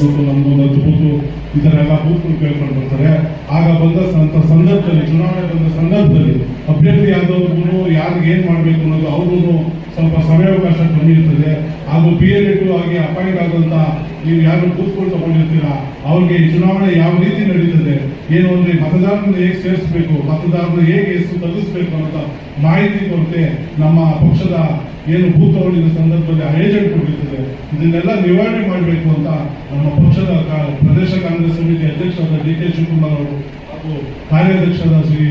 ಬೂತು ನಮ್ಗೊಂದು ಹತ್ತು ಬೂತು ಈ ಥರ ಎಲ್ಲ ಬೂತ್ಗಳು ಕೇಳ್ಕೊಂಡು ಬರ್ತಾರೆ. ಆಗ ಬಂದ ಸಂದರ್ಭದಲ್ಲಿ, ಚುನಾವಣೆ ಬಂದ ಸಂದರ್ಭದಲ್ಲಿ ಅಭ್ಯರ್ಥಿ ಆದವ್ರಿಗೂ ಯಾರಿಗೆ ಏನು ಮಾಡಬೇಕು ಅನ್ನೋದು ಅವ್ರಿಗೂ ಸ್ವಲ್ಪ ಸಮಯಾವಕಾಶ ಕಮ್ಮಿ ಇರ್ತದೆ ಹಾಗೂ ಪಿ ಎಲ್ ಎ ಟು ಆಗಿ ಅಪಾಯಿಂಟ್ ಆದಂತ ನೀವು ಯಾರು ಕೂತ್ಕೊಂಡು ತಗೊಂಡಿರ್ತೀರಾ, ಅವ್ರಿಗೆ ಚುನಾವಣೆ ಯಾವ ರೀತಿ ನಡೀತದೆ, ಏನು ಅಂದ್ರೆ ಮತದಾರರನ್ನ ಹೇಗೆ ಸೇರಿಸಬೇಕು, ಮತದಾರರನ್ನ ಹೇಗೆ ಹೆಸರು ತಲುಪಿಸ್ಬೇಕು ಅಂತ ಮಾಹಿತಿ ಕೊರತೆ ನಮ್ಮ ಪಕ್ಷದ ಏನು ಭೂತವಳಿನ ಸಂದರ್ಭದಲ್ಲಿ ಏಜೆಂಟ್ ಕೊಟ್ಟಿರ್ತದೆ, ಇದನ್ನೆಲ್ಲ ನಿವಾರಣೆ ಮಾಡಬೇಕು ಅಂತ ನಮ್ಮ ಪಕ್ಷದ ಪ್ರದೇಶ ಕಾಂಗ್ರೆಸ್ ಸಮಿತಿ ಅಧ್ಯಕ್ಷರಾದ ಡಿ ಕೆ ಶಿವಕುಮಾರ್ ಅವರು ಹಾಗೂ ಕಾರ್ಯಾಧ್ಯಕ್ಷರಾದ ಶ್ರೀ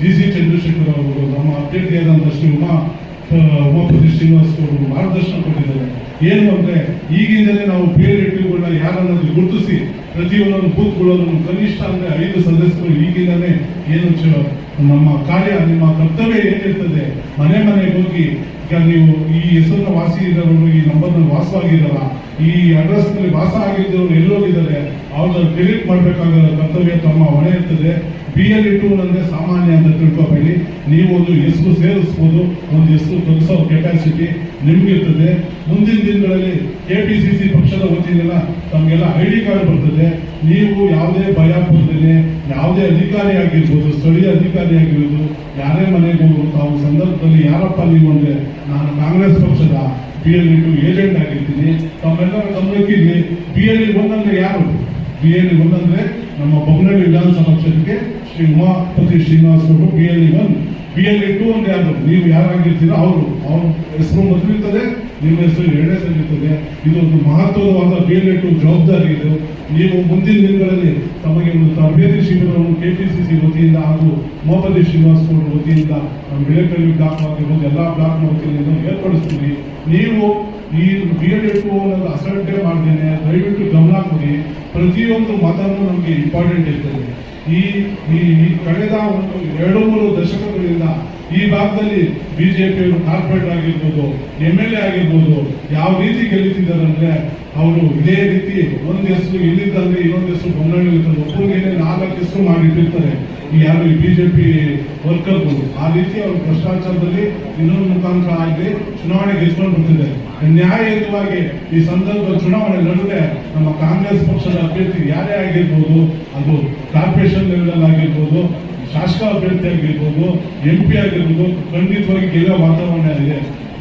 ಜಿ ಸಿ ಚಂದ್ರಶೇಖರ್ ಅವರು ನಮ್ಮ ಅಭ್ಯರ್ಥಿಯಾದಂಥ ಶ್ರೀ ಉಮಾ ಉಮಾಪತಿ ಶ್ರೀನಿವಾಸ್ ಅವರು ಮಾರ್ಗದರ್ಶನ ಕೊಟ್ಟಿದ್ದಾರೆ. ಏನು ಅಂದರೆ, ಈಗಿಂದಲೇ ನಾವು ಬೇರೆ ರೆಡ್ಡಿಗಳನ್ನ ಯಾರನ್ನಾದ್ರೂ ಗುರುತಿಸಿ ಪ್ರತಿಯೊಂದೊಂದು ಬೂತ್ಗಳನ್ನು ಕನಿಷ್ಠ ಅಂದರೆ ಐದು ಸದಸ್ಯರು ಈಗಿಂದಲೇ ಏನು ನಮ್ಮ ಕಾರ್ಯ, ನಿಮ್ಮ ಕರ್ತವ್ಯ ಏನಿರ್ತದೆ, ಮನೆ ಮನೆಗೆ ಹೋಗಿ ಈಗ ನೀವು ಈ ಹೆಸರಿನ ವಾಸಿ ಇರೋರು ಈ ನಂಬರ್ನ ವಾಸವಾಗಿರಲ್ಲ ಈ ಅಡ್ರೆಸ್ನಲ್ಲಿ ವಾಸ ಆಗಿದ್ದವರು ಎಲ್ಲೋಗಿದ್ದಾರೆ, ಅವ್ರನ್ನ ಡಿಲೀಟ್ ಮಾಡಬೇಕಾದ ಕರ್ತವ್ಯ ತಮ್ಮ ಹೊಣೆ ಇರ್ತದೆ. ಬಿ ಎಲ್ ಟು ಅಂದ್ರೆ ಸಾಮಾನ್ಯ ಅಂತ ತಿಳ್ಕೊಬೇಡಿ. ನೀವು ಒಂದು ಹೆಸರು ಸೇರಿಸ್ಬೋದು, ಒಂದು ಹೆಸರು ತೊಲಗಿಸೋ ಕೆಪಾಸಿಟಿ ನಿಮ್ಗಿರ್ತದೆ. ಮುಂದಿನ ದಿನಗಳಲ್ಲಿ ಕೆ ಪಿ ಸಿ ಸಿ ಪಕ್ಷದ ವತಿಯಿಂದ ತಮಗೆಲ್ಲ ಐ ಡಿ ಕಾರ್ಡ್ ಬರ್ತದೆ. ನೀವು ಯಾವುದೇ ಭಯ ಬರ್ತದೆ ಯಾವುದೇ ಅಧಿಕಾರಿ ಆಗಿರ್ಬೋದು, ಸ್ಥಳೀಯ ಅಧಿಕಾರಿ ಆಗಿರ್ಬೋದು, ಯಾರೇ ಮನೆಗೆ ತಾವು ಸಂದರ್ಭದಲ್ಲಿ ಯಾರಪ್ಪ ನೀವು ಅಂದರೆ ನಾನು ಕಾಂಗ್ರೆಸ್ ಪಕ್ಷದ ಬಿ ಎಲ್ ಟು ಏಜೆಂಟ್ ಆಗಿರ್ತೀನಿ. ತಮ್ಮೆಲ್ಲರ ಗಮನಕ್ಕೆ ಬಿ ಎಲ್ ಒಂದಂದ್ರೆ ಯಾರು? ಬಿ ಎಲ್ ಒಂದಂದ್ರೆ ನಮ್ಮ ಬೊಮ್ಮನಹಳ್ಳಿ ವಿಧಾನಸಭಾ ಕ್ಷೇತ್ರಕ್ಕೆ ಶ್ರೀ ಉಮಾಪತಿ ಶ್ರೀನಿವಾಸ್ ಅವರು B L one B L two ಅಂದ್ರೆ ಯಾರು? ನೀವು ಯಾರಾಗಿರ್ತೀರೋ ಅವರು. ಅವ್ರ ಹೆಸರು ಮೊದಲಿರ್ತದೆ. ನಿಮ್ಮ ಹೆಸರು ಎರಡನೇ ಸಲ್ಲಿಸುತ್ತದೆ ಇದೊಂದು ಮಹತ್ವವಾದ ಬಿ ಎಲ್ ಟು ಜವಾಬ್ದಾರಿ ಇದು. ನೀವು ಮುಂದಿನ ದಿನಗಳಲ್ಲಿ ತಮಗೆ ಒಂದು ತರಬೇತಿ ಶಿಬಿರವನ್ನು ಕೆ ಪಿ ಸಿ ಸಿ ವತಿಯಿಂದ ಹಾಗೂ ಮೋಪದಿ ಶ್ರೀನಿವಾಸ್ ಅವರ ವತಿಯಿಂದ ನಮ್ಮ ಬೆಳೆಕಲ್ವಿ ಬ್ಲಾಕ್ ಆಗಿರ್ಬೋದು ಎಲ್ಲ ಬ್ಲಾಕ್ ವತಿಯಿಂದ ಏರ್ಪಡಿಸ್ತೀವಿ. ನೀವು ಈ ಬಿ ಟು ಅನ್ನೋದು ಅಸಡ್ಡೆ ಮಾಡ್ತೇನೆ ದಯವಿಟ್ಟು ಗಮನ ಕೊಡಿ. ಪ್ರತಿಯೊಂದು ಮತನೂ ನಮಗೆ ಇಂಪಾರ್ಟೆಂಟ್ ಇರ್ತದೆ. ಈ ಕಳೆದ ಒಂದು ಎರಡು ಮೂರು ದಶಕಗಳಿಂದ ಈ ಭಾಗದಲ್ಲಿ ಬಿಜೆಪಿಯವರು ಕಾರ್ಪೊರೇಟ್ ಆಗಿರ್ಬೋದು, ಎಂ ಎಲ್ ಎ ಆಗಿರ್ಬೋದು, ಯಾವ ರೀತಿ ಗೆಲ್ಲುತ್ತಿದ್ದಾರೆ ಅಂದ್ರೆ ಅವರು ಇದೇ ರೀತಿ ಒಂದು ಹೆಸರು ಇಲ್ಲಿದ್ದಂದ್ರೆ ಇನ್ನೊಂದು ಹೆಸರು ಬೊಮ್ಮನಹಳ್ಳಿ ಒಬ್ಬರಿಗೆ ನಾಲ್ಕು ಹೆಸರು ಮಾಡಿಟ್ಟಿರ್ತಾರೆ, ಈ ಯಾರು ಈ ಬಿಜೆಪಿ ವರ್ಕರ್ಗಳು, ಆ ರೀತಿ ಅವರು ಭ್ರಷ್ಟಾಚಾರದಲ್ಲಿ ಇನ್ನೊಂದು ಮುಖಾಂತರ ಆಗಿ ಚುನಾವಣೆ ಗೆದ್ಕೊಂಡು ಬರ್ತಿದ್ದಾರೆ. ನ್ಯಾಯಯುತವಾಗಿ ಈ ಸಂದರ್ಭ ಚುನಾವಣೆ ನಡುವೆ ನಮ್ಮ ಕಾಂಗ್ರೆಸ್ ಪಕ್ಷದ ಅಭ್ಯರ್ಥಿ ಯಾರೇ ಆಗಿರ್ಬೋದು, ಅದು ಕಾರ್ಪೊರೇಷನ್ ಲೆವೆಲ್ ಆಗಿರ್ಬೋದು ಶಾಸಕ ಅಭ್ಯರ್ಥಿ ಆಗಿರ್ಬೋದು ಎಂ ಪಿ ಆಗಿರ್ಬೋದು, ಖಂಡಿತವಾಗಿ ಗೆಲ್ಲೋ ವಾತಾವರಣ ಇದೆ.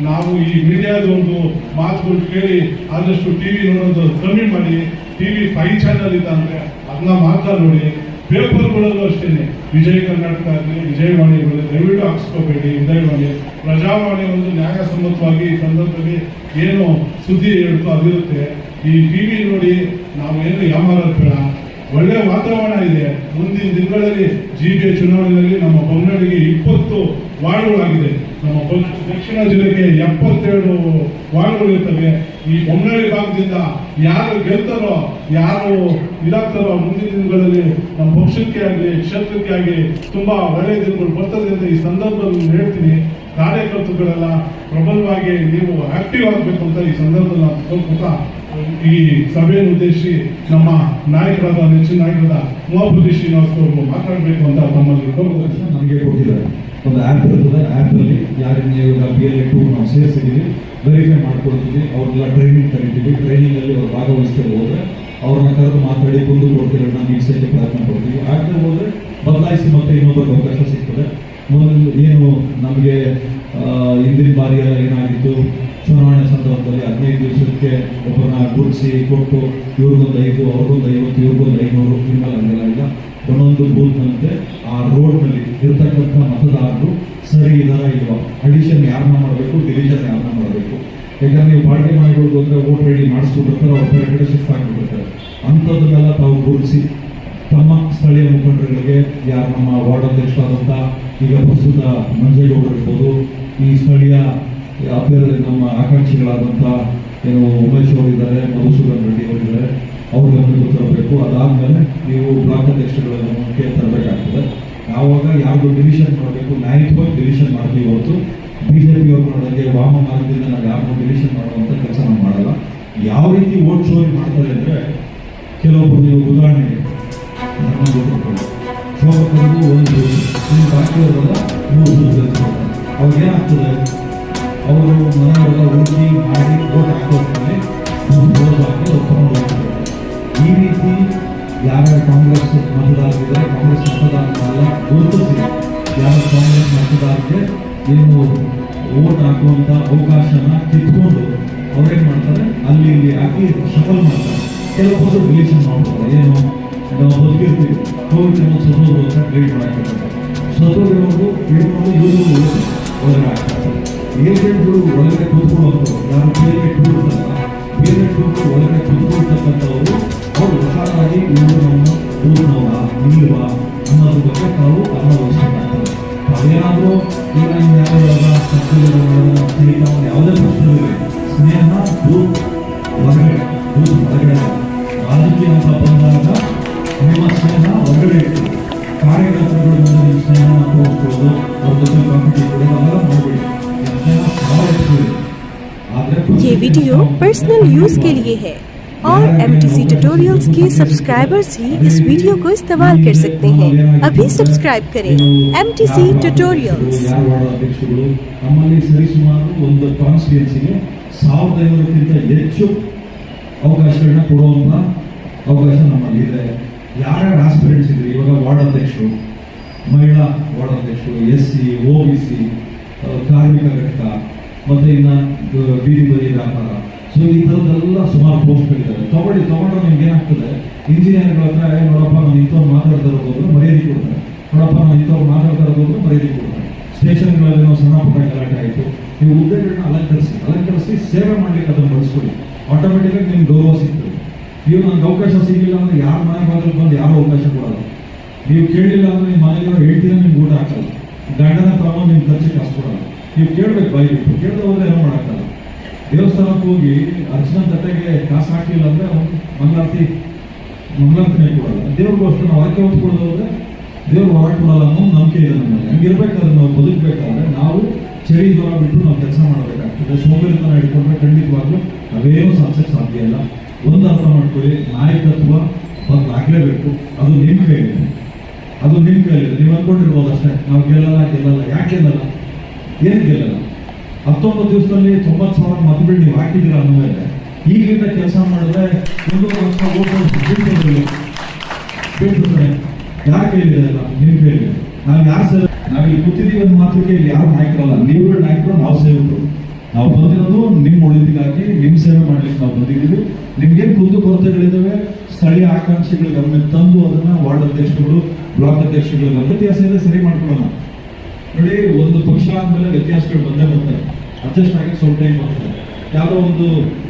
ನಾವು ಈ ಮೀಡಿಯಾದ ಒಂದು ಮಾತುಗಳು ಕೇಳಿ ಆದಷ್ಟು ಟಿವಿ ನೋಡೋದು ಕಮ್ಮಿ ಮಾಡಿ ಟಿವಿ ಫೈವ್ ಚಾನಲ್ ಇದೆ ಅಂದ್ರೆ ಅದನ್ನ ಮಾತ್ರ ನೋಡಿ ಪೇಪರ್ಗಳಲ್ಲೂ ಅಷ್ಟೇ ವಿಜಯ ಕರ್ನಾಟಕ ಆಗಲಿ, ವಿಜಯವಾಣಿ ಆಗಲಿ, ದಯವಿಟ್ಟು ಹಾಕ್ಸ್ಕೋಬೇಡಿ ವಿಜಯವಾಣಿ ಪ್ರಜಾವಾಣಿ ಒಂದು ನ್ಯಾಯಸಮ್ಮತವಾಗಿ ಈ ಸಂದರ್ಭದಲ್ಲಿ ಏನು ಸುದ್ದಿ ಹೇಳ್ತು ಅದಿರುತ್ತೆ ಈ ಟಿವಿ ನೋಡಿ ನಾವೇನು ಯಾಮಾರ ಬೇಡ. ಒಳ್ಳೆ ವಾತಾವರಣ ಇದೆ. ಮುಂದಿನ ದಿನಗಳಲ್ಲಿ ಜಿ ಬಿ ಚುನಾವಣೆಯಲ್ಲಿ ನಮ್ಮ ಬೊಮ್ಮನಹಳ್ಳಿಗೆ ಇಪ್ಪತ್ತು ವಾರ್ಡ್ಗಳಾಗಿದೆ. ನಮ್ಮ ದಕ್ಷಿಣ ಜಿಲ್ಲೆಗೆ ಎಪ್ಪತ್ತೆರಡು ವಾರ್ಡ್ಗಳು ಇರ್ತವೆ. ಈ ಬೊಮ್ಮನಹಳ್ಳಿ ಭಾಗದಿಂದ ಯಾರು ಗೆಲ್ತಾರೋ, ಯಾರು ಇದಾಗ್ತಾರೋ ಮುಂದಿನ ದಿನಗಳಲ್ಲಿ ನಮ್ಮ ಪಕ್ಷಕ್ಕೆ ಆಗಲಿ, ಕ್ಷೇತ್ರಕ್ಕೆ ಆಗಲಿ ತುಂಬಾ ಒಳ್ಳೆಯ ದಿನಗಳು ಬರ್ತದೆ ಅಂತ ಈ ಸಂದರ್ಭದಲ್ಲಿ ಹೇಳ್ತೀನಿ. ಕಾರ್ಯಕರ್ತರುಗಳೆಲ್ಲ ಪ್ರಬಲವಾಗಿ ನೀವು ಆಕ್ಟಿವ್ ಆಗಬೇಕು ಅಂತ ಈ ಸಂದರ್ಭದಲ್ಲಿ ನಾನು ಈ ಸಭೆಯನ್ನು ಉದ್ದೇಶಿಸಿ ನಮ್ಮ ನಾಯಕರಾದ, ನೆಚ್ಚಿನ ನಾಯಕರಾದ ಉಮಾಪತಿ ಶ್ರೀನಿವಾಸ್ ಅವರು ಮಾತಾಡಬೇಕು ಅಂತ ಕೋರ್ಕೊಳ್ತೀನಿ. ನಮಗೆ ಕೊಟ್ಟಿದ್ದಾರೆ ಒಂದು ಆ್ಯಪ್ ಇರ್ತದೆ ಆ್ಯಪಲ್ಲಿ ಯಾರನ್ನ ಇವಾಗ ಬಿ ಎಲ್ ಟು ನಾವು ಸೇರಿಸಿದ್ದೀವಿ ವೆರಿಫೈ ಮಾಡ್ಕೊಡ್ತೀವಿ, ಅವ್ರನ್ನೆಲ್ಲ ಟ್ರೈನಿಂಗ್ ಕರಿತೀವಿ ಟ್ರೈನಿಂಗಲ್ಲಿ ಅವ್ರು ಭಾಗವಹಿಸ್ತಾರೆ ಹೋದರೆ ಅವ್ರನ್ನ ಕರೆದು ಮಾತಾಡಿ ಕುಂದು ಈ ಸೇರಿ ಪ್ರಯತ್ನ ಪಡ್ತೀವಿ ಆಗ್ತಾ ಹೋದರೆ ಬದಲಾಯಿಸಿ ಮತ್ತೆ ಇನ್ನೊಬ್ಬರಿಗೆ ಅವಕಾಶ ಸಿಗ್ತದೆ ಕೊಟ್ಟು ಇವ್ರಿಗೊಂದು ಐದು ಅವ್ರಿಗೊಂದು ಐವತ್ತು ಇವ್ರಿಗೊಂದು ಐನೂರು ಹಿಂಗೆಲ್ಲ ಹಂಗೆಲ್ಲ ಇಲ್ಲ. ಒಂದೊಂದು ಬೂತ್ನಂತೆ ಆ ರೋಡ್ನಲ್ಲಿ ಇರ್ತಕ್ಕಂಥ ಮತದಾರರು ಸರಿ ಇದಾರ ಇಲ್ವಾ? ಅಡಿಷನ್ ಯಾರನ್ನ ಮಾಡಬೇಕು ಡಿವಿಷನ್ ಯಾರನ್ನ ಮಾಡಬೇಕು? ಯಾಕಂದ್ರೆ ನೀವು ಪಾರ್ಟಿ ಮಾಡಿಕೊಡ್ದು ಅಂದ್ರೆ ವೋಟ್ ರೆಡಿ ಮಾಡಿಸ್ಬಿಟ್ಟಿರ್ತಾರೆ ಅವ್ರ ಬೇರೆ ಕಡೆ ಶಿಫ್ಟ್ ಆಗಿಬಿಡ್ತಾರೆ ಅಂಥದ್ದನ್ನೆಲ್ಲ ತಾವು ಗುರುತಿಸಿ, ತಮ್ಮ ಸ್ಥಳೀಯ ಮುಖಂಡರುಗಳಿಗೆ, ಯಾರು ನಮ್ಮ ವಾರ್ಡ್ ಅಧ್ಯಕ್ಷರಾದಂಥ ಈಗ ಪ್ರಸ್ತುತ ಮಂಜೇಗೌಡರು ಇರ್ಬೋದು ಈ ಸ್ಥಳೀಯ ಅಭ್ಯರ್ಥಿ ನಮ್ಮ ಆಕಾಂಕ್ಷಿಗಳಾದಂಥ ಏನು ಉಮೇಶ್ ಅವರು ಇದ್ದಾರೆ ಮಧುಸೂದನ್ ರೆಡ್ಡಿ ಅವರಿದ್ದಾರೆ ಅವ್ರ ಗಮನಕ್ಕೆ ತರಬೇಕು ಅದಾದ್ಮೇಲೆ ನೀವು ಬ್ಲಾಕ್ ಅಧ್ಯಕ್ಷರುಗಳ ಗಮನಕ್ಕೆ ತರಬೇಕಾಗ್ತದೆ. ಯಾವಾಗ ಯಾವ್ದು ಡಿವಿಷನ್ ಮಾಡಬೇಕು ನ್ಯಾಯಯುತವಾಗಿ ಡಿವಿಷನ್ ಮಾಡ್ತೀವಿ ಹೊರತು ಬಿ ಜೆ ಪಿ ವಾಮ ಮಾರ್ಗದಿಂದ ನಾವು ಯಾರನ್ನೂ ಡಿವಿಷನ್ ಮಾಡುವಂಥ ಕೆಲಸ ನಾವು ಮಾಡಲ್ಲ. ಯಾವ ರೀತಿ ಓಟ್ ಶೋರಿ ಮಾಡ್ತಾರೆ ಅಂದರೆ ಕೆಲವೊಬ್ಬರು ನೀವು ಗೊತ್ತಿರ್ಬೋದು. ಶೋಭಕರಿಗೂ ಒಂದು ಬಾಕಿಯವರೆಲ್ಲ ಮೂರು ಬೂತ್ ಕಾಂಗ್ರೆಸ್ ಮತದಾರರಿದ್ದಾರೆ ಕಾಂಗ್ರೆಸ್ ಮತದಾರರಲ್ಲ ಗುರುತಿಸಿ ಯಾವ ಕಾಂಗ್ರೆಸ್ ಮತದಾರರಿಗೆ ಏನು ಓಟ್ ಹಾಕುವಂಥ ಅವಕಾಶನ ಕಿತ್ಕೊಂಡು ಅವ್ರೇನು ಮಾಡ್ತಾರೆ ಅಲ್ಲಿ ಇಲ್ಲಿ ಹಾಕಿ ಶಫಲ್ ಮಾಡ್ತಾರೆ ಕೆಲವೊಬ್ಬರು ರಿಲೇಷನ್ ಮಾಡ್ತಾರೆ ಏನು ನಾವು ಬದುಕಿರ್ತೀವಿ ಕೋವಿಡ್ ಅನ್ನೋ ಸದೋದು ಅಂತ ಟ್ರೀಟ್ ಮಾಡಕ್ಕೆ ಸದೋಗಿರೋರು ಇವರು ಇವರು ಹೊರಗೆ ಹಾಕ್ತಾರೆ ಏಜೆಂಟ್ಗಳು ಒಳಗಡೆ ಕೂತ್ಕೊಳ್ಳೋದು ಯಾರು एम ट्यूटोरियल्स के सब्सक्राइबर्स ही इस वीडियो को इस्तेमाल कर सकते हैं अभी सब्सक्राइब करें एम ट्यूटोरियल्स ಯಾರು ವಾರ್ಡ್ ಅಧ್ಯಕ್ಷರುಗಳು ನಮ್ಮಲ್ಲಿ ಸರಿಸುಮಾರು ಒಂದು ಕಾನ್ಸ್ಟಿಟ್ಯೂನ್ಸಿಗೆ ಸಾವಿರದ ಐವತ್ತಕ್ಕಿಂತ ಹೆಚ್ಚು ಅವಕಾಶಗಳನ್ನ ಕೊಡುವಂತ ಅವಕಾಶ ನಮ್ಮಲ್ಲಿ ಇದೆ ಯಾರ್ಯಾರು ಆಸ್ಪಿರೆಂಟ್ಸ್ ಇದ್ರಿ ಇವಾಗ ವಾರ್ಡ್ ಅಧ್ಯಕ್ಷರು ಮಹಿಳಾ ವಾರ್ಡ್ ಅಧ್ಯಕ್ಷರು S C O B C ಕಾರ್ಮಿಕ ಘಟಕ ಮತ್ತೆ ಇನ್ನ ಅಹ್, ಬೀದಿ ಬದಿ ವ್ಯಾಪಾರ ಸೊ ಈ ಥರದ್ದೆಲ್ಲ ಸುಮಾರು ಪೋಸ್ಟ್ಗಳಿದ್ದಾರೆ ತಗೊಳ್ಳಿ ತಗೊಂಡ್ರೆ ನಿಮ್ಗೆ ಏನಾಗ್ತದೆ? ಇಂಜಿನಿಯರ್ಗಳ ಹತ್ರ "ಏ, ನೋಡಪ್ಪ ನಾನು ಇಂಥವ್ರು ಮಾತಾಡ್ತಾ ಇರೋದು ಮರ್ಯಾದೆ ಕೊಡ್ತಾರೆ. ನೋಡಪ್ಪ ನಾನು ಇಂಥವ್ರು ಮಾತಾಡ್ತಾ ಇರೋದು ಮರ್ಯಾದೆ ಕೊಡ್ತಾರೆ. ಸ್ಟೇಷನ್ಗಳಲ್ಲಿ ನಾವು ಸಣ್ಣ ಪುಟ್ಟ ಗಲಾಟೆ ಆಯಿತು. ನೀವು ಹುದ್ದೆಗಳನ್ನ ಅಲಂಕರಿಸಿ ಅಲಂಕರಿಸಿ ಸೇವೆ ಮಾಡ್ಲಿಕ್ಕೆ ಅದನ್ನು ಬಳಸ್ಕೊಳ್ಳಿ. ಆಟೋಮೆಟಿಕಾಗಿ ನಿಮ್ಗೆ ಗೌರವ ಸಿಗ್ತದೆ. ನೀವು ನನಗೆ ಅವಕಾಶ ಸಿಗಲಿಲ್ಲ ಅಂದರೆ ಯಾರ ಮನೆ ಬಾಗಿಲು ಬಂದು ಯಾರು ಅವಕಾಶ ಕೊಡಲ್ಲ. ನೀವು ಕೇಳಿಲ್ಲ ಅಂದರೆ ನಿಮ್ಮ ಮನೆಯವರು ಹೇಳ್ತೀರ ನಿಮ್ಗೆ ಊಟ ಹಾಕಲ್ಲ. ಗಂಡನ ಪ್ರಮಾಣ ನಿಮ್ಗೆ ಖರ್ಚಿಗೆ ಕಾಸು ಕೊಡಲ್ಲ. ನೀವು ಕೇಳಬೇಕು ಬಾಯಿ ಬಿಟ್ಟು ಕೇಳ್ದೆ ಏನೋ ಮಾಡಕ್ಕಲ್ಲ ದೇವಸ್ಥಾನಕ್ಕೆ ಹೋಗಿ ಅರ್ಚನ ಜೊತೆಗೆ ಕಾಸು ಹಾಕಲಿಲ್ಲ ಅಂದ್ರೆ ಮಂಗಳಾರತಿ ಮಂಗಳಾರತಿ ಮಂಗಳಾರತಿನೇ ಕೊಡಲ್ಲ ದೇವ್ರಿಗೋಸ್ಕರ ನಾವು ಆಯ್ಕೆ ಹೊತ್ಕೊಳ್ಳೋದು ಹೋದ್ರೆ ದೇವ್ರು ಹೊರಗೆ ಕೊಡಲ್ಲ ಅನ್ನೋ ನಂಬಿಕೆ ಇದೆ ನಮ್ಮಲ್ಲಿ. ಹಂಗಿರ್ಬೇಕಾದ್ರೆ ನಾವು ಬದುಕಬೇಕಾದ್ರೆ ನಾವು ಚಳಿ ಜ್ವರ ಬಿಟ್ಟು ನಾವು ಕೆಲಸ ಮಾಡಬೇಕಾಗ್ತದೆ. ಸೋಂಬೇರಿತನ ಹಿಡ್ಕೊಂಡ್ರೆ ಖಂಡಿತವಾಗ್ಲೂ ನಾವೇನು ಸಾಧಿಸಕ್ಕೆ ಸಾಧ್ಯ ಇಲ್ಲ. ಒಂದು ಅರ್ಥ ಮಾಡ್ಕೊಳ್ಳಿ ನಾಯಕತ್ವ ಬದಲಾಗಲೇಬೇಕು ಅದು ನಿಮ್ಮ ಕೈಯಲ್ಲಿ. ಅದು ನಿಮ್ಮ ಕೈಯಲ್ಲಿ. ನೀವು ಅಂದ್ಕೊಂಡಿರ್ಬೋದು ಅಷ್ಟೇ ನಾವು ಗೆಲ್ಲಲ್ಲ ಗೆಲ್ಲಲ್ಲ. ಯಾಕೆ ಗೆಲ್ಲಲ್ಲ? ಏನು ಗೆಲ್ಲಲ್ಲ? ಹತ್ತೊಂಬತ್ತು ದಿವಸದಲ್ಲಿ ತೊಂಬತ್ತು ಸಾವಿರ ಮತಗಳು ನೀವು ಹಾಕಿದ್ದೀರ ಅಂದಮೇಲೆ ಈಗಿಂದ ಕೆಲಸ ಮಾಡಿದ್ರೆ ಒಂದು ವರ್ಷ ಓಟ್ ಯಾರು ಯಾರ ಕೈಲಿದೆ ಅಲ್ಲ ನಿಮ್ಮ ಕೈಲಿದೆ ನಾವು ಯಾರು ಸೇವೆ ನಾವು ಈ ಕೂತಿದ್ದೀವಿ ಒಂದು ಮಾತ್ರಕ್ಕೆ ಇಲ್ಲಿ ಯಾರು ನಾಯಕರಲ್ಲ. ನೀವುಗಳ ನಾಯಕರು, ನಾವು ಸೇವಕರು. ನಾವು ಬಂದಿರೋದು ನಿಮ್ಮ ಉಳಿದಿಗಾಗಿ ನಿಮ್ಮ ಸೇವೆ ಮಾಡ್ಲಿಕ್ಕೆ ನಾವು ಬಂದಿದ್ದೀವಿ. ನಿಮ್ಗೇನು ಕುಂದು ಕೊರತೆಗಳಿದ್ದಾವೆ ಸ್ಥಳೀಯ ಆಕಾಂಕ್ಷೆಗಳ ಗಮನ ತಂದು ಅದನ್ನ ವಾರ್ಡ್ ಅಧ್ಯಕ್ಷಗಳು ಬ್ಲಾಕ್ ಅಧ್ಯಕ್ಷರುಗಳ ವ್ಯತ್ಯಾಸ ಸೇವೆ ಸರಿ ಮಾಡ್ಕೊಳ್ಳೋಣ. ನೋಡಿ ಒಂದು ಪಕ್ಷ ಆದಮೇಲೆ ವ್ಯತ್ಯಾಸಗಳು ಬಂದೇ ಬರ್ತಾರೆ ಅಡ್ಜಸ್ಟ್ ಆಗಿ ಸ್ವಲ್ಪ ಟೈಮ್ ಬರ್ತಾರೆ ಯಾವುದೋ ಒಂದು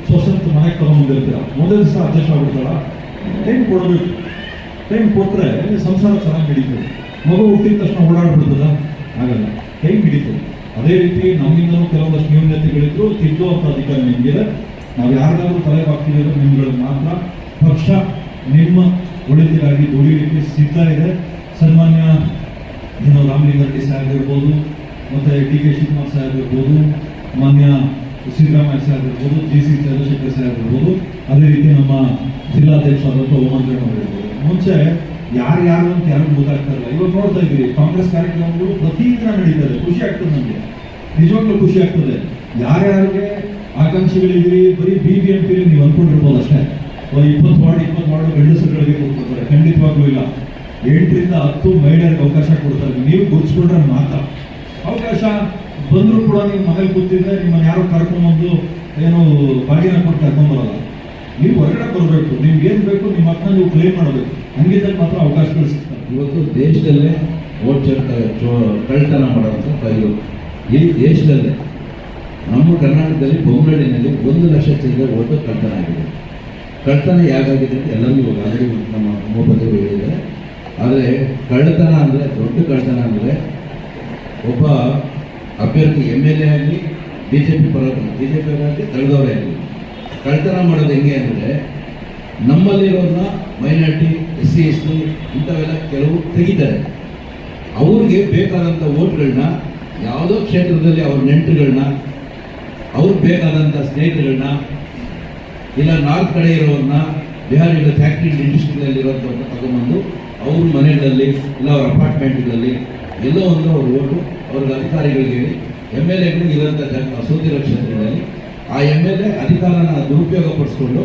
ಸ್ವಸಂತ ಮನೆಗೆ ತಗೊಂಡ್ಬಂದಿರ್ತೀರ ಮೊದಲ ದಿವಸ ಅಡ್ಜಸ್ಟ್ ಆಗ್ಬಿಡ್ತಾರ. ಟೈಮ್ ಕೊಡಬೇಕು. ಟೈಮ್ ಕೊಟ್ರೆ ಸಂಸಾರ ಚೆನ್ನಾಗಿ ಹಿಡಿತು ಮಗು ಹುಟ್ಟಿದ ತಕ್ಷಣ ಓಡಾಡ್ಬಿಡ್ತದ? ಆಗಲ್ಲ. ಟೈಮ್ ಹಿಡಿತದೆ. ಅದೇ ರೀತಿ ನಮ್ಮಿಂದಲೂ ಕೆಲವೊಂದಷ್ಟು ನ್ಯೂನತೆಗಳಿದ್ರು ತಿದ್ದುವಂತ ಅಧಿಕಾರ ನಿಮಗಿದೆ. ನಾವು ಯಾರಿಗಾದ್ರೂ ತಲೆ ಬಾಗ್ತಿದ್ರೆ ನಿಮ್ಗಳಿಗೆ ಮಾತ್ರ ಪಕ್ಷ, ನಿಮ್ಮ ಒಳಿತಿಗಾಗಿ ದುಡಿಯಲಿಕ್ಕೆ ಸಿದ್ಧ ಇದೆ. ಸನ್ಮಾನ್ಯ ಏನು ರಾಮಲಿಂಗಾರೆಡ್ಡಿ ಸಾಹೇಬ್ ಇರ್ಬೋದು ಮತ್ತೆ ಡಿ ಕೆ ಶಿವಕುಮಾರ್ ಸಾಹೇಬ್ ಇರ್ಬೋದು ಮಾನ್ಯ ಸಿದ್ದರಾಮಯ್ಯ ಸಾಹೇಬ್ ಇರ್ಬೋದು ಜಿ ಸಿ ಚಂದ್ರಶೇಖರ್ ಸಾಹೇಬ್ ಇರ್ಬೋದು ಅದೇ ರೀತಿ ನಮ್ಮ ಜಿಲ್ಲಾಧ್ಯಕ್ಷರಾದಂಥ ಅವರು ಇರ್ಬೋದು ಮುಂಚೆ ಯಾರು ಯಾರು ಅಂತ ಯಾರು ಗೊತ್ತಾಗ್ತಾ ಇಲ್ಲ. ಇವಾಗ ನೋಡ್ತಾ ಇದ್ದೀವಿ ಕಾಂಗ್ರೆಸ್ ಕಾರ್ಯಕ್ರಮಗಳು ಪ್ರತಿದಿನ ನಡೀತಾರೆ ಖುಷಿ ಆಗ್ತದೆ ನಮಗೆ. ನಿಜವಾಗ್ಲೂ ಖುಷಿ ಆಗ್ತದೆ. ಯಾರ್ಯಾರಿಗೆ ಆಕಾಂಕ್ಷಿಗಳಿದ್ರಿ ಬರೀ ಬಿ ಬಿ ಎಂ ಪಿಲಿ ನೀವು ಅನ್ಕೊಂಡಿರ್ಬೋದು ಅಷ್ಟೇ ಇಪ್ಪತ್ತು ವಾರ್ಡ್ ಇಪ್ಪತ್ತು ವಾರ್ಡ್ ಗಂಡಸರುಗಳಿಗೆ ಕೊಡ್ತಾರೆ ಖಂಡಿತವಾಗ್ಲೂ ಇಲ್ಲ. ಎಂಟರಿಂದ ಹತ್ತು ಮಹಿಳೆಯರಿಗೆ ಅವಕಾಶ ಕೊಡ್ತಾರೆ. ನೀವು ಗುರುತಿಸ್ಕೊಂಡ್ರೆ ಮಾತ್ರ. ಅವಕಾಶ ಬಂದರೂ ಕೂಡ ನೀವು ಮನೇಲಿ ಕೂತಿದ್ರೆ ನಿಮ್ಮನ್ನು ಯಾರು ಕರ್ಕೊಂಡ್ಬಂದು ಏನು ಬಾಗಿನ ಕೊಟ್ಟು ಕರ್ಕೊಂಬರಲ್ಲ ನೀವು ಹೊರಗಡೆ ಬರಬೇಕು. ನಿಮ್ಗೆ ಏನು ಬೇಕು ನಿಮ್ಮ ಹಕ್ಕನ್ನ ನೀವು ಕ್ಲೇಮ್ ಮಾಡಬೇಕು. ಹಂಗಿದ್ದಲ್ಲಿ ಮಾತ್ರ ಅವಕಾಶ ಸಿಗ್ತವೆ. ಇವತ್ತು ದೇಶದಲ್ಲೇ ಓಟ್ ಕಳ್ತನ ಮಾಡೋದು ಕಾಯ್ದೆ ಈ ದೇಶದಲ್ಲೇ ನಮ್ಮ ಕರ್ನಾಟಕದಲ್ಲಿ ಬೊಮ್ಮನಹಳ್ಳಿನಲ್ಲಿ ಒಂದು ಲಕ್ಷ ಚಿಲ್ಲರೆ ಓಟು ಕಳ್ತನ ಆಗಿದೆ. ಕಳ್ತನ ಯಾಕಾಗಿದೆ ಅಂತ ಎಲ್ಲರಿಗೂ ಇವಾಗ ನಮ್ಮ ಮೊಬೈಲ್ ಹೇಳಿದ್ದಾರೆ ಆದರೆ ಕಳ್ಳತನ ಅಂದರೆ, ದೊಡ್ಡ ಕಳ್ಳತನ ಅಂದರೆ ಒಬ್ಬ ಅಭ್ಯರ್ಥಿ ಎಂ ಎಲ್ ಎ ಆಗಲಿ ಬಿ ಜೆ ಪಿ ಪರ ಬಿ ಜೆ ಪಿ ಕಳೆದವರೇ ಆಗಲಿ. ಕಳ್ಳತನ ಮಾಡೋದು ಹೆಂಗೆ ಅಂದರೆ ನಮ್ಮಲ್ಲಿರೋದನ್ನ minority S C S T ಇಂಥವೆಲ್ಲ ಕೆಲವು ತೆಗಿತಾರೆ. ಅವ್ರಿಗೆ ಬೇಕಾದಂಥ ಓಟ್ಗಳನ್ನ ಯಾವುದೋ ಕ್ಷೇತ್ರದಲ್ಲಿ ಅವ್ರ ನೆಂಟರುಗಳನ್ನ ಅವ್ರಿಗೆ ಬೇಕಾದಂಥ ಸ್ನೇಹಿತರುಗಳನ್ನ ಇಲ್ಲ ನಾಲ್ಕು ಕಡೆ ಇರೋರನ್ನ ಬಿಹಾರಿಗಳ ಫ್ಯಾಕ್ಟ್ರಿ ಇಂಡಸ್ಟ್ರಿಗಳಲ್ಲಿ ಇರೋಂಥವ್ರನ್ನ ತಗೊಂಬಂದು ಅವ್ರ ಮನೆಗಳಲ್ಲಿ ಇಲ್ಲ ಅವ್ರ ಅಪಾರ್ಟ್ಮೆಂಟ್ಗಳಲ್ಲಿ ಎಲ್ಲೋ ಒಂದು ಅವ್ರು ಓಟು ಅವ್ರಿಗೆ ಅಧಿಕಾರಿಗಳಿಗೆ ಹೇಳಿ ಎಂ ಎಲ್ ಎಗಳು ಇರೋಂಥ ಜನ ಸೋತಿರೋ ಕ್ಷೇತ್ರಗಳಲ್ಲಿ ಆ ಎಂ ಎಲ್ ಎ ಅಧಿಕಾರನ ದುರುಪಯೋಗ ಪಡಿಸ್ಕೊಂಡು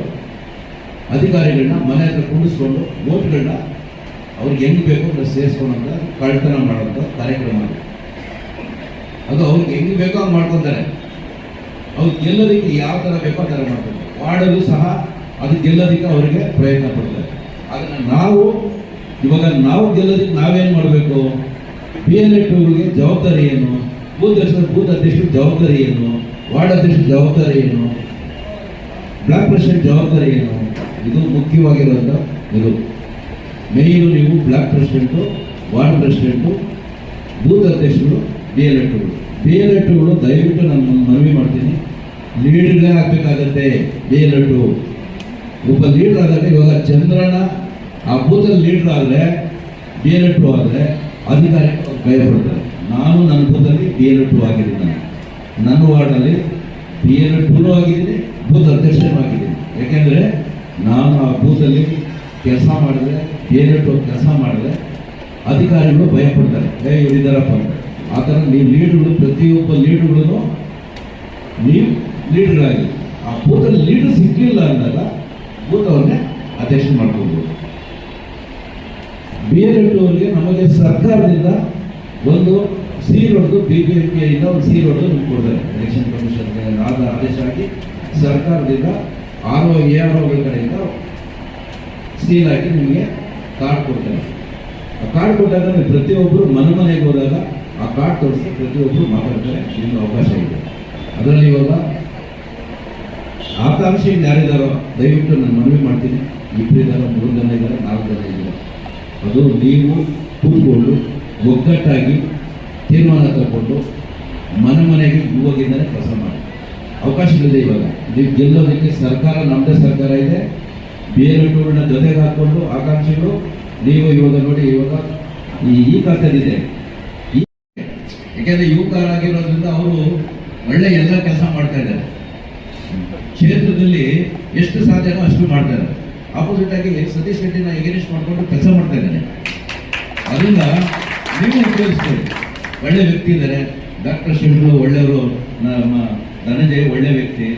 ಅಧಿಕಾರಿಗಳನ್ನ ಮನೆ ಹತ್ರ ಕೂಡಿಸ್ಕೊಂಡು ಓಟ್ಗಳನ್ನ ಅವ್ರಿಗೆ ಹೆಂಗೆ ಬೇಕೋ ಅಂತ ಸೇರಿಸ್ಕೊಂಡಂತ ಕಳ್ತನ ಮಾಡೋಂಥ ಕಾರ್ಯಕ್ರಮ ಅದು. ಅದು ಅವ್ರಿಗೆ ಹೆಂಗೆ ಬೇಕೋ ಹಂಗೆ ಮಾಡ್ಕೊತಾರೆ. ಅವ್ರು ಗೆಲ್ಲೋದಕ್ಕೆ ಯಾವ ಥರ ಬೇಕೋ ಆ ಥರ ಮಾಡ್ತಾರೆ ಮಾಡಲು ಸಹ ಅದು ಗೆಲ್ಲೋದಕ್ಕೆ ಅವರಿಗೆ ಪ್ರಯತ್ನ ಪಡ್ತಾರೆ. ಅದನ್ನು ನಾವು ಇವಾಗ ನಾವು ಗೆಲ್ಲೋದಕ್ಕೆ ನಾವೇನು ಮಾಡಬೇಕು? ಬಿ ಎಲ್ ಎ ಜವಾಬ್ದಾರಿ ಏನು? ಬೂತ್ ಅಧ್ಯಕ್ಷ ಬೂತ್ ಅಧ್ಯಕ್ಷರ ಜವಾಬ್ದಾರಿ ಏನು? ವಾರ್ಡ್ ಅಧ್ಯಕ್ಷರ ಜವಾಬ್ದಾರಿ ಏನು? ಬ್ಲಾಕ್ ಪ್ರೆಸಿಡೆಂಟ್ ಜವಾಬ್ದಾರಿ ಏನು? ಇದು ಮುಖ್ಯವಾಗಿರುವಂಥ ಇದು. ಮೇಯ್ನು ನೀವು block president, ward president, booth ಅಧ್ಯಕ್ಷರು ಬಿ ಎಲ್ ಎಡ್ಗಳು ಬಿ ಎಲ್ ಎಡ್ಗಳು ದಯವಿಟ್ಟು ನಾನು ಮನವಿ ಮಾಡ್ತೀನಿ. ಲೀಡ್ಗಳೇ ಆಗಬೇಕಾಗತ್ತೆ ಬಿ ಎಲ್ ಎಡ್ಡು ಒಬ್ಬ ಲೀಡರ್ ಆದಾಗ ಇವಾಗ ಚಂದ್ರನ ಆ ಬೂತಲ್ಲಿ ಲೀಡರ್ ಆದರೆ ಬಿ ಎಲ್ ಟು ಆದರೆ ಅಧಿಕಾರಿ ಭಯ ಪಡ್ತಾರೆ. ನಾನು ನನ್ನ ಬೂತಲ್ಲಿ ಬಿ ಎಲ್ ಟು ನನ್ನ ವಾರ್ಡಲ್ಲಿ ಬಿ ಎಲ್ ಟೂನು ಆಗಿದ್ದೀನಿ ಬೂತ್ ಅಧ್ಯಕ್ಷನೂ ಆಗಿದ್ದೀನಿ. ಯಾಕೆಂದರೆ, ನಾನು ಆ ಬೂತಲ್ಲಿ ಕೆಲಸ ಮಾಡಿದ್ರೆ ಬಿ ಎಲ್ ಟು ಕೆಲಸ ಮಾಡಿದ್ರೆ, ಅಧಿಕಾರಿಗಳು ಭಯ ಪಡ್ತಾರೆ. ಏ, ಇವರಿದ್ದಾರಪ್ಪ ಅಂತ. ಆ ಥರ ನೀವು ಲೀಡ್ಗಳು ಪ್ರತಿಯೊಬ್ಬ ಲೀಡ್ಗಳು ನೀವು ಲೀಡ್ಗಳಾಗಿ ಆ ಬೂತಲ್ಲಿ ಲೀಡರ್ ಸಿಕ್ಕಿಲ್ಲ ಅಂದಾಗ ಬೂತವನ್ನೇ ಅಧ್ಯಕ್ಷ ಮಾಡ್ಕೋಬೋದು. ಬಿ ಎಲ್ ಅವರಿಗೆ ನಮಗೆ ಸರ್ಕಾರದಿಂದ ಒಂದು ಸೀಲ್ ಹೊಡೆದು ಬಿ ಬಿ ಎಂ ಪಿಯಿಂದ ಒಂದು ಸಿ ಹೊಡೆದು ನಿಮ್ಗೆ ಕೊಡ್ತಾರೆ. ಎಲೆಕ್ಷನ್ ಕಮಿಷನ್ ಆದ ಆದೇಶ ಆಗಿ ಸರ್ಕಾರದಿಂದ ಆರ್ ಒ ಕಡೆಯಿಂದ ಸೀಲ್ ಹಾಕಿ ನಿಮಗೆ ಕಾರ್ಡ್ ಕೊಡ್ತಾರೆ. ಆ ಕಾರ್ಡ್ ಕೊಟ್ಟಾಗ ನೀವು ಪ್ರತಿಯೊಬ್ಬರು ಮನೆ ಮನೆಗೆ ಹೋದಾಗ ಆ ಕಾರ್ಡ್ ತೋರಿಸಿ ಪ್ರತಿಯೊಬ್ಬರು ಮಾತಾಡ್ತಾರೆ. ನಿಮ್ಗೆ ಅವಕಾಶ ಇದೆ. ಅದರಲ್ಲಿ ಇವಾಗ ಆಕಾಂಕ್ಷೆಯಿಂದ ಯಾರಿದ್ದಾರೋ, ದಯವಿಟ್ಟು ನಾನು ಮನವಿ ಮಾಡ್ತೀನಿ. ಇಬ್ಬರಿದ್ದಾರೋ ಮೂರು ಜನ ಇದ್ದಾರೆ, ನಾಲ್ಕು ಜನ ಇದ್ದಾರೆ. ಅದು ನೀವು ಕೂತ್ಕೊಂಡು ಒಗ್ಗಟ್ಟಾಗಿ ತೀರ್ಮಾನ ತಗೊಂಡು ಮನೆ ಮನೆಗೆ ಹೋಗಿದ್ದಾರೆ ಕೆಲಸ ಮಾಡಿ. ಅವಕಾಶಗಳಿದೆ ಇವಾಗ. ನೀವು ಗೆಲ್ಲೋದಕ್ಕೆ ಸರ್ಕಾರ ನಮ್ಮದೇ ಸರ್ಕಾರ ಇದೆ. ಬೇರೆ ಟೂರ್ನ ಜೊತೆಗೆ ಹಾಕ್ಕೊಂಡು ಆಕಾಂಕ್ಷಿಗಳು, ನೀವು ಇವಾಗ ನೋಡಿ ಇವಾಗ ಈ ಖಾತೆದಿದೆ ಯಾಕೆಂದ್ರೆ ಯುವಕರಾಗಿರೋದ್ರಿಂದ ಅವರು ಒಳ್ಳೆ ಎಲ್ಲ ಕೆಲಸ ಮಾಡ್ತಾ ಇದ್ದಾರೆ. ಕ್ಷೇತ್ರದಲ್ಲಿ ಎಷ್ಟು ಸಾಧ್ಯನೋ ಅಷ್ಟು ಮಾಡ್ತಾರೆ ಆಪೋಸಿಟ್ ಆಗಿ ಸತೀಶ್ ರೆಡ್ಡಿನ ಎಗೇನಿಸ್ಟ್ ಮಾಡ್ಕೊಂಡು ಕೆಲಸ ಮಾಡ್ತಾ ಇದ್ದಾನೆ. ಅದರಿಂದ ನೀವು ಉಪಯೋಗಿಸ್ಕೊಳ್ಳಿ ಒಳ್ಳೆ ವ್ಯಕ್ತಿ ಇದ್ದಾರೆ ಡಾಕ್ಟರ್ ಶಿವರು ಒಳ್ಳೆಯವರು ನಮ್ಮ ಧನಂಜಯ ಒಳ್ಳೆ ವ್ಯಕ್ತಿ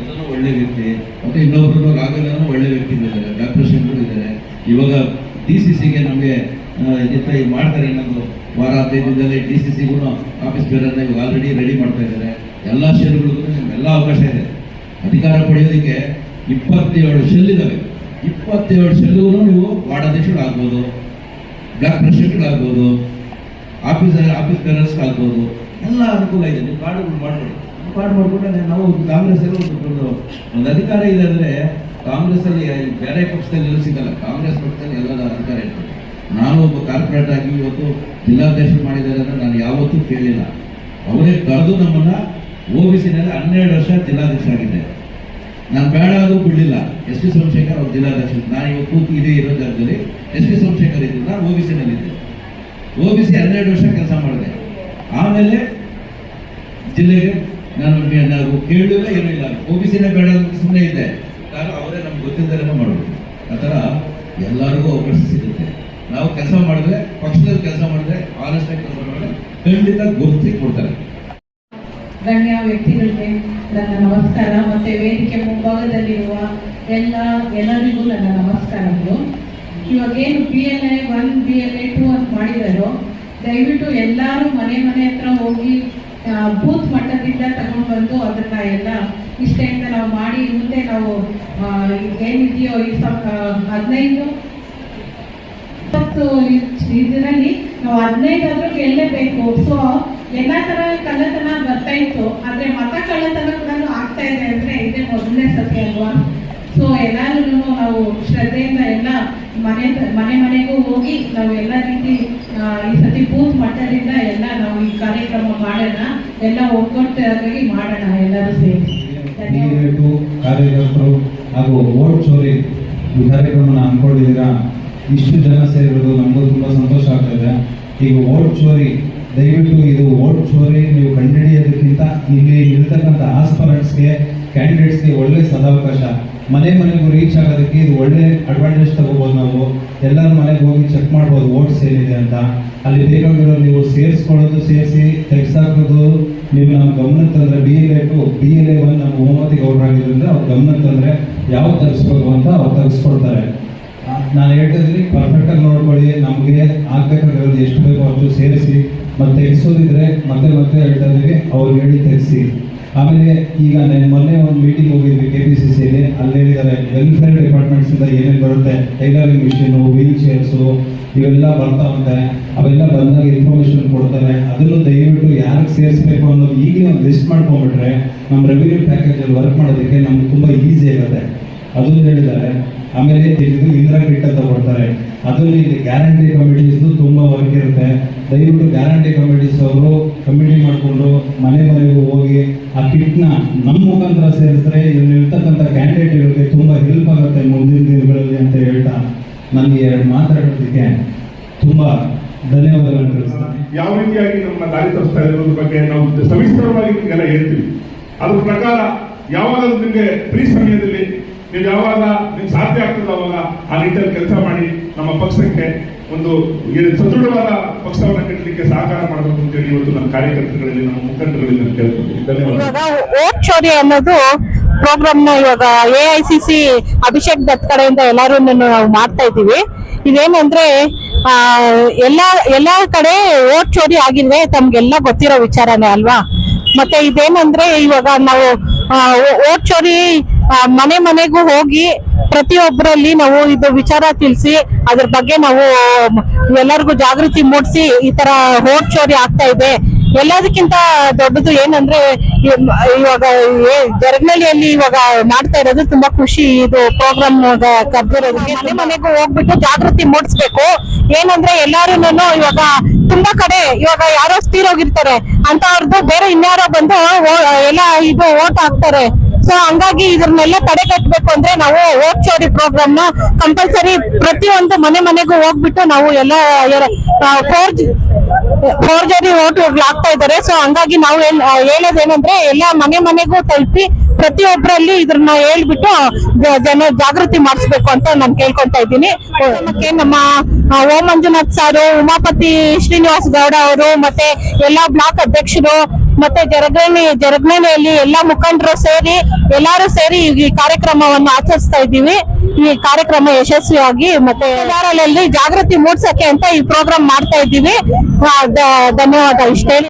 ಅದನ್ನು ಒಳ್ಳೆ ವ್ಯಕ್ತಿ, ಮತ್ತೆ ಇನ್ನೊಬ್ಬರು ರಾಘವೇಂದ್ರನು ಒಳ್ಳೆ ವ್ಯಕ್ತಿ ಇದ್ದಾರೆ. ಡಾಕ್ಟರ್ ಶಿವರು ಇದ್ದಾರೆ. ಇವಾಗ ಡಿ ಸಿ ಸಿಗೆ ನಮಗೆ ಜೊತೆ ಮಾಡ್ತಾರೆ ಇನ್ನೊಂದು ವಾರ, ಹದಿನೈದು ದಿನದಲ್ಲಿ ಡಿ ಸಿ ಸಿಗೂ ಆಫೀಸ್ ಬೇರೆ ಇವಾಗ ಆಲ್ರೆಡಿ ರೆಡಿ ಮಾಡ್ತಾ ಇದ್ದಾರೆ. ಎಲ್ಲ ಷೇರುಗಳಿಗೂ ನಿಮ್ಗೆಲ್ಲ ಅವಕಾಶ ಇದೆ. ಅಧಿಕಾರ ಪಡೆಯೋದಕ್ಕೆ ಇಪ್ಪತ್ತೇಳು ಶೆಲ್ ಇದಾವೆ. ಇಪ್ಪತ್ತೇಳು ಶೆಲ್ಗೂ ನೀವು ವಾರ್ಡ್ ಅಧ್ಯಕ್ಷರು ಆಗ್ಬೋದು ಬ್ಲಾಕ್ ಪ್ರೆಸಿಡೆಂಟ್ಗಳಾಗ್ಬೋದು ಆಫೀಸರ್ ಆಫೀಸ್ ಬೇರರ್ಸ್ ಆಗ್ಬೋದು, ಎಲ್ಲ ಅನುಕೂಲ ಇದೆ. ನೀವು ಕಾರ್ಡ್ಗಳು ಮಾಡ್ಕೊಳ್ಳಿ ಕಾರ್ಡ್ ಮಾಡಿಕೊಂಡ್ರೆ ನಾವು ಕಾಂಗ್ರೆಸ್ ಒಂದು ಒಂದು ಅಧಿಕಾರ ಇದೆ ಅಂದರೆ ಕಾಂಗ್ರೆಸ್ ಅಲ್ಲಿ ಬೇರೆ ಪಕ್ಷದಲ್ಲಿ ಎಲ್ಲೂ ಸಿಗಲ್ಲ. ಕಾಂಗ್ರೆಸ್ ಪಕ್ಷದಲ್ಲಿ ಎಲ್ಲದ ಅಧಿಕಾರ ಇರ್ತದೆ. ನಾನು ಒಬ್ಬ ಕಾರ್ಪೊರೇಟ್ ಆಗಿ ಇವತ್ತು ಜಿಲ್ಲಾಧ್ಯಕ್ಷರು ಮಾಡಿದ್ದಾರೆ ಅಂದರೆ ನಾನು ಯಾವತ್ತೂ ಕೇಳಿಲ್ಲ. ಅವರೇ ಕರೆದು ನಮ್ಮನ್ನು ಓ ಬಿ ಸಿನಲ್ಲಿ ಹನ್ನೆರಡು ವರ್ಷ ಜಿಲ್ಲಾಧ್ಯಕ್ಷ ಆಗಿದ್ದೆ ನಾನು ಬೇಡ ಅದು ಬಿಡಲಿಲ್ಲ. ಎಸ್ ಟಿ ಸೋಮಶೇಖರ್ ಅವ್ರ ಜಿಲ್ಲಾಧ್ಯಕ್ಷ ನಾನು ಇವಾಗ ಕೂತು ಇದೇ ಇರೋ ಜಾಗದಲ್ಲಿ ಎಸ್ ಟಿ ಸೋಮಶೇಖರ್ ಇದ್ದು ನಾನು ಓ ಬಿ ಸಿನಲ್ಲಿದ್ದೆ ಓ ಬಿ ಸಿ ಹನ್ನೆರಡು ವರ್ಷ ಕೆಲಸ ಮಾಡಿದೆ. ಆಮೇಲೆ ಜಿಲ್ಲೆಗೆ ನಾನು ನಾವು ಕೇಳಲಿಲ್ಲ ಇರಲಿಲ್ಲ ಓ ಬಿ ಸಿನೇ ಬೇಡ ಸುಮ್ಮನೆ ಇದ್ದೆ. ಕಾರಣ ಅವರೇ ನಮ್ಗೆ ಗೊತ್ತಿದ್ದರೇನೋ ಮಾಡೋದು. ಆ ಥರ ಎಲ್ಲರಿಗೂ ಅವಕಾಶ ಸಿಗುತ್ತೆ. ನಾವು ಕೆಲಸ ಮಾಡಿದ್ರೆ, ಪಕ್ಷದಲ್ಲಿ ಕೆಲಸ ಮಾಡಿದ್ರೆ ಆನೆಸ್ಟ್ ಆಗಿ ಕೆಲಸ ಮಾಡಿದ್ರೆ ಖಂಡಿತ ಗುರುತಿ ಕೊಡ್ತಾರೆ. ಗಣ್ಯ ವ್ಯಕ್ತಿಗಳಿಗೆ ನನ್ನ ನಮಸ್ಕಾರ ಮತ್ತೆ ವೇದಿಕೆ ಮುಂಭಾಗದಲ್ಲಿರುವ ಎಲ್ಲ ಎಲ್ಲರಿಗೂ ನನ್ನ ನಮಸ್ಕಾರಗಳು. ಇವಾಗ ಏನು B L A one B L A two ಅಂತ ಮಾಡಿದಾರೋ ದಯವಿಟ್ಟು ಎಲ್ಲರೂ ಮನೆ ಮನೆ ಹತ್ರ ಹೋಗಿ ಬೂತ್ ಮಟ್ಟದಿಂದ ತಗೊಂಡು ಬಂದು ಅದನ್ನ ಎಲ್ಲ ಇಷ್ಟೆಯಿಂದ ನಾವು ಮಾಡಿ, ಮುಂದೆ ನಾವು ಏನಿದೆಯೋ ಈ ಹದಿನೈದು ಇದರಲ್ಲಿ ನಾವು ಹದಿನೈದಾದ್ರೂ ಗೆಲ್ಲಬೇಕು ಸೊ ಎಲ್ಲಾ ತರ ಕಳ್ಳತನ ಬರ್ತಾ ಇತ್ತು, ಆದ್ರೆ ಮತ ಕಳ್ಳತನ ಕೂಡ ಆಗ್ತಾ ಇದೆ ಅಂದ್ರೆ ಇದೇ ಮೊದಲನೇ ಸತಿ ಅಲ್ವಾ? ಸೊ ಎಲ್ಲಾರು ನಾವು ಶ್ರದ್ಧೆಯಿಂದ ಎಲ್ಲ ಮನೆ ಮನೆ ಮನೆಗೂ ಹೋಗಿ ನಾವು ಎಲ್ಲ ರೀತಿ ಈ ಸತಿ ಬೂತ್ ಮಟ್ಟದಿಂದ ಎಲ್ಲ ನಾವು ಈ ಕಾರ್ಯಕ್ರಮ ಮಾಡೋಣ, ಎಲ್ಲ ಒಗ್ಗಟ್ಟಾಗಿ ಮಾಡೋಣ ಎಲ್ಲರೂ ಸೇರಿ. ಕಾರ್ಯಕರ್ತರು ಹಾಗೂ ಓಟ್ ಚೋರಿ ಈ ಕಾರ್ಯಕ್ರಮನ ಅನ್ಕೊಂಡಿದ್ದೀರಾ ಇಷ್ಟು ಜನ ಸೇರಿರೋದು ನಮಗೂ ತುಂಬ ಸಂತೋಷ ಆಗ್ತದೆ ಈಗ ಓಟ್ ಚೋರಿ ದಯವಿಟ್ಟು ಇದು ಓಟ್ ಚೋರಿ, ನೀವು ಕಂಡುಹಿಡಿಯೋದಕ್ಕಿಂತ ಇಲ್ಲಿ ಇರ್ತಕ್ಕಂಥ ಆಸ್ಪರೆಂಟ್ಸ್ಗೆ ಕ್ಯಾಂಡಿಡೇಟ್ಸ್ಗೆ ಒಳ್ಳೆ ಸದಾವಕಾಶ. ಮನೆ ಮನೆಗೂ ರೀಚ್ ಆಗೋದಕ್ಕೆ ಇದು ಒಳ್ಳೆ ಅಡ್ವಾಂಟೇಜ್ ತಗೋಬೋದು ನಾವು. ಎಲ್ಲರ ಮನೆಗೆ ಹೋಗಿ ಚೆಕ್ ಮಾಡ್ಬೋದು ಓಟ್ಸ್ ಏನಿದೆ ಅಂತ. ಅಲ್ಲಿ ಬೇಕಾಗಿರೋ ನೀವು ಸೇರಿಸ್ಕೊಳ್ಳೋದು ಸೇರಿಸಿ ತೆಗ್ಸಾಕೋದು ನೀವು ನಮ್ಮ ಗಮನಕ್ಕೆ ತಂದ್ರೆ B L A two B L A one ನಮ್ಮ ಹೋಮತಿ ಗೌಡ್ರಾಗಿರೋದ್ರಿಂದ ಅವ್ರ ಗಮನಕ್ಕೆ ತಂದ್ರೆ ಯಾವ ತರಿಸ್ಬೇಕು ಅಂತ ಅವ್ರು ತರಿಸ್ಕೊಡ್ತಾರೆ. ನಾನು ಹೇಳ್ತಿದ್ದೀನಿ ಪರ್ಫೆಕ್ಟಾಗಿ ನೋಡ್ಕೊಳ್ಳಿ. ನಮಗೆ ಆಗ್ಬೇಕಾಗಿರೋದು ಎಷ್ಟು ಬೇಕೋ ಅಷ್ಟು ಸೇರಿಸಿ. ಮತ್ತೆ ತೆಗೆಸೋದಿದ್ರೆ ಮತ್ತೆ ಮತ್ತೆ ಹೇಳ್ತಾ ಇದ್ದೀವಿ ಅವ್ರು ಹೇಳಿ ತೆಗೆಸಿ ಆಮೇಲೆ ಈಗ ನಾನು ಮೊನ್ನೆ ಒಂದು ಮೀಟಿಂಗ್ ಹೋಗಿದ್ವಿ ಕೆ ಪಿ ಸಿ ಸಿಯಲ್ಲಿ ಅಲ್ಲಿ ಹೇಳಿದ್ದಾರೆ ವೆಲ್ಫೇರ್ ಡಿಪಾರ್ಟ್ಮೆಂಟ್ಸ್ ಇಂದ ಏನೇನು ಬರುತ್ತೆ ಟೈಲರಿಂಗ್ ಮಿಷಿನು ವೀಲ್ ಚೇರ್ಸು ಇವೆಲ್ಲ ಬರ್ತಾ ಬರ್ತಾವಂತೆ ಅವೆಲ್ಲ ಬಂದಾಗ ಇನ್ಫಾರ್ಮೇಶನ್ ಕೊಡ್ತಾರೆ. ಅದನ್ನು ದಯವಿಟ್ಟು ಯಾರಿಗೆ ಸೇರಿಸ್ಬೇಕು ಅನ್ನೋದು ಈಗಲೇ ಒಂದು ಲಿಸ್ಟ್ ಮಾಡ್ಕೊಂಡ್ಬಿಟ್ರೆ ನಮ್ಮ ರೆವಿನ್ಯೂ ಪ್ಯಾಕೇಜಲ್ಲಿ ವರ್ಕ್ ಮಾಡೋದಕ್ಕೆ ನಮ್ಗೆ ತುಂಬ ಈಸಿ ಆಗುತ್ತೆ. ಅದನ್ನು ಹೇಳಿದ್ದಾರೆ, ಆಮೇಲೆ ತಿಳಿದು ಇಂದ್ರ ಕಿಟ್ ಅಂತ ಕೊಡ್ತಾರೆ ಅದರಲ್ಲಿ ಗ್ಯಾರಂಟಿ ಕಮಿಟೀಸ್ ತುಂಬಾ ವರ್ಕ್ ಇರುತ್ತೆ. ದಯವಿಟ್ಟು ಗ್ಯಾರಂಟಿ ಕಮಿಟೀಸ್ ಅವರು ಕಮಿಟಿ ಮಾಡಿಕೊಂಡು ಮನೆ ಮನೆಗೂ ಹೋಗಿ ಆ ಕಿಟ್ನ ನಮ್ಮ ಮುಖಾಂತರ ಸೇರಿಸಿದ್ರೆ ಇರ್ತಕ್ಕಂಥ ಕ್ಯಾಂಡಿಡೇಟ್ಗಳಿಗೆ ತುಂಬಾ ಹೆಲ್ಪ್ ಆಗುತ್ತೆ ಮುಂದಿನ ದಿನಗಳಲ್ಲಿ ಅಂತ ಹೇಳ್ತಾ ನನಗೆ ಎರಡು ಮಾತಾಡೋದಕ್ಕೆ ತುಂಬಾ ಧನ್ಯವಾದಗಳನ್ನು ತಿಳಿಸ್ತೀನಿ. ಯಾವ ರೀತಿಯಾಗಿ ನಮ್ಮ ದಾರಿ ತಪ್ಪಿಸ್ತಾ ಇರೋದ್ರ ಬಗ್ಗೆ ನಾವು ಸವಿಸ್ತರವಾಗಿ ಹೇಳ್ತೀವಿ. ಅದ್ರ ಪ್ರಕಾರ ಯಾವಾಗಲೂ ನಿಮಗೆ ಫ್ರೀ ಸಮಯದಲ್ಲಿ ನೀವು ಯಾವಾಗ ನಿಮ್ಗೆ ಸಾಧ್ಯ ಆಗ್ತದೆ ಅವಾಗ ಆ ನಿಟ್ಟಿನಲ್ಲಿ ಕೆಲಸ ಮಾಡಿ ನಮ್ಮ ಪಕ್ಷಕ್ಕೆ ಒಂದು ಸದೃಢವಾದ ಪಕ್ಷವನ್ನು ಕಟ್ಟಲಿಕ್ಕೆ ಸಹಕಾರ ಮಾಡಬೇಕು ಅಂತೇಳಿ ಇವತ್ತು ನಮ್ಮ ಕಾರ್ಯಕರ್ತರುಗಳಲ್ಲಿ, ನಮ್ಮ ಮುಖಂಡರಲ್ಲಿ ನಾನು ಕೇಳ್ಕೊಳ್ತೀನಿ ಧನ್ಯವಾದ ಚೋರಿ ಅನ್ನೋದು ಪ್ರೋಗ್ರಾಮ್ನ ಇವಾಗ A I C C Abhishek Dutt ಕಡೆಯಿಂದ ಎಲ್ಲರೂ ನಾವು ಮಾಡ್ತಾ ಇದ್ದೀವಿ. ಇದೇನಂದ್ರೆ ಎಲ್ಲ, ಎಲ್ಲಾ ಕಡೆ ಓಟ್ ಚೋರಿ ಆಗಿದ್ರೆ ತಮ್ಗೆಲ್ಲ ಗೊತ್ತಿರೋ ವಿಚಾರನೇ ಅಲ್ವಾ? ಮತ್ತೆ ಇದೇನಂದ್ರೆ ಇವಾಗ ನಾವು ಓಟ್ ಚೋರಿ ಮನೆ ಮನೆಗೂ ಹೋಗಿ ಪ್ರತಿಯೊಬ್ಬರಲ್ಲಿ ನಾವು ಇದು ವಿಚಾರ ತಿಳಿಸಿ, ಅದ್ರ ಬಗ್ಗೆ ನಾವು ಎಲ್ಲರಿಗೂ ಜಾಗೃತಿ ಮೂಡಿಸಿ ಈ ತರ ಓಟ್ ಚೋರಿ ಆಗ್ತಾ ಇದೆ. ಎಲ್ಲದಕ್ಕಿಂತ ದೊಡ್ಡದು ಏನಂದ್ರೆ ಇವ್- ಇವಾಗ ಜರಗ್ನಳ್ಳಿಯಲ್ಲಿ ಇವಾಗ ಮಾಡ್ತಾ ಇರೋದು ತುಂಬಾ ಖುಷಿ ಇದು ಪ್ರೋಗ್ರಾಮ್ ಕರ್ದಿರೋದಕ್ಕೆ ಮನೆ ಮನೆಗೂ ಹೋಗ್ಬಿಟ್ಟು ಜಾಗೃತಿ ಮೂಡಿಸ್ಬೇಕು. ಏನಂದ್ರೆ ಎಲ್ಲಾರು ಇವಾಗ ತುಂಬಾ ಕಡೆ ಇವಾಗ ಯಾರೋ ತೀರೋಗಿರ್ತಾರೆ ಅಂತ ಅವ್ರದ್ದು ಬೇರೆ ಇನ್ಯಾರೋ ಬಂದು ಎಲ್ಲ ಇದು ಓಟ್ ಹಾಕ್ತಾರೆ. ಸೊ ಹಂಗಾಗಿ ಇದ್ರನ್ನೆಲ್ಲ ತಡೆ ಕಟ್ಟಬೇಕು ಅಂದ್ರೆ ನಾವು ಓಟ್ ಚೋರಿ ಪ್ರೋಗ್ರಾಮ್ನ ಕಂಪಲ್ಸರಿ ಪ್ರತಿಯೊಂದು ಮನೆ ಮನೆಗೂ ಹೋಗ್ಬಿಟ್ಟು ನಾವು ಎಲ್ಲ ಫೋರ್ಜ್ ಫೋರ್ಜರಿ ಓಟ್ ಆಗ್ತಾ ಇದ್ದಾರೆ. ಸೊ ಹಂಗಾಗಿ ನಾವು ಹೇಳೋದೇನಂದ್ರೆ ಎಲ್ಲ ಮನೆ ಮನೆಗೂ ತಲುಪಿ ಪ್ರತಿಯೊಬ್ಬರಲ್ಲಿ ಇದನ್ನ ಹೇಳ್ಬಿಟ್ಟು ಜನ ಜಾಗೃತಿ ಮಾಡಿಸ್ಬೇಕು ಅಂತ ನಾನು ಕೇಳ್ಕೊಂತಾ ಇದ್ದೀನಿ. ನಮ್ಮ ಓಂ ಮಂಜುನಾಥ್ ಸಾರು, ಉಮಾಪತಿ ಶ್ರೀನಿವಾಸ್ ಗೌಡ ಅವರು ಮತ್ತೆ ಎಲ್ಲಾ ಬ್ಲಾಕ್ ಅಧ್ಯಕ್ಷರು ಮತ್ತೆ ಜರಗಣಿ ಜರಗಣಿಯಲ್ಲಿ ಎಲ್ಲಾ ಮುಖಂಡರು ಸೇರಿ, ಎಲ್ಲಾರು ಸೇರಿ ಈ ಕಾರ್ಯಕ್ರಮವನ್ನು ಆಚರಿಸ್ತಾ ಇದ್ದೀವಿ. ಈ ಕಾರ್ಯಕ್ರಮ ಯಶಸ್ವಿಯಾಗಿ ಮತ್ತೆ ಜಾಗೃತಿ ಮೂಡ್ಸಕ್ಕೆ ಅಂತ ಈ ಪ್ರೋಗ್ರಾಮ್ ಮಾಡ್ತಾ ಇದ್ದೀವಿ. ಧನ್ಯವಾದ ಇಷ್ಟೇ.